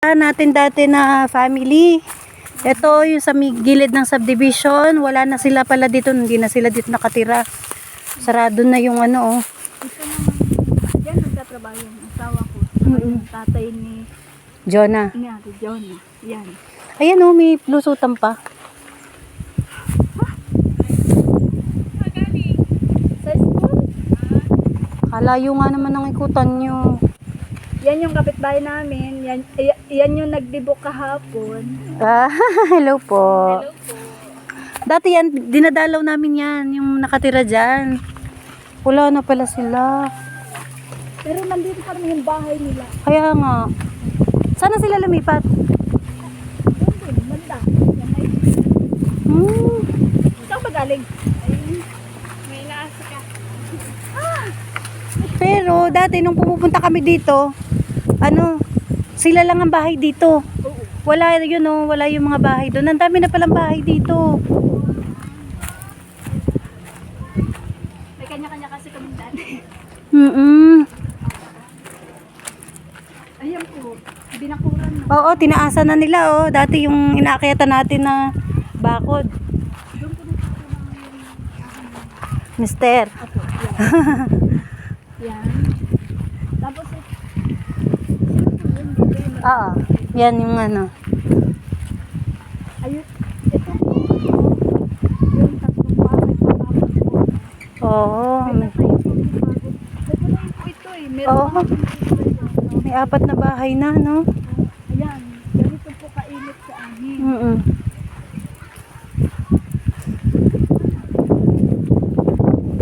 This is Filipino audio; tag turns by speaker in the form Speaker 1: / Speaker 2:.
Speaker 1: natin dati na family. Ito yung sa gilid ng subdivision. Wala na sila pala dito. Hindi na sila dito nakatira. Sarado na yung ano oh.
Speaker 2: Ito naman, yan nagtatrabaho yung asawa ko. Yung tatay ni,
Speaker 1: Jonah.
Speaker 2: ni Ate Jonah. Yan.
Speaker 1: Ayan oh, may lusutan pa.
Speaker 2: Sa school,
Speaker 1: Kalayo nga naman ang ikutan nyo.
Speaker 2: Yan yung kapitbahay namin. Yan, y- yan yung nagdibok kahapon.
Speaker 1: Ah, hello po.
Speaker 2: Hello po.
Speaker 1: Dati yan, dinadalaw namin yan, yung nakatira dyan. Wala na pala sila.
Speaker 2: Pero nandito pa rin yung bahay nila.
Speaker 1: Kaya nga. Sana sila lumipat?
Speaker 2: Banda.
Speaker 1: Hmm.
Speaker 2: saan ba galing? Ka.
Speaker 1: Pero dati nung pumupunta kami dito, ano, sila lang ang bahay dito. Wala yun oh, wala yung mga bahay doon. Ang dami na palang bahay dito.
Speaker 2: May kanya-kanya kasi kami dati.
Speaker 1: Mm
Speaker 2: Ayan po, binakuran na.
Speaker 1: Oo, tinaasan na nila oh. Dati yung inaakyatan natin na bakod. Mister.
Speaker 2: Yan. yan. Tapos, eh, yun, dito yun.
Speaker 1: Oo. Yan yung ano.
Speaker 2: Ayun, ito po, yung tatlong bahay ko tapos po.
Speaker 1: Oo.
Speaker 2: May yung bago. Ito na po ito eh. Meron
Speaker 1: Oo.
Speaker 2: pa.
Speaker 1: May apat na bahay na, no?
Speaker 2: Ayan, ganito po kainit sa amin.
Speaker 1: Mm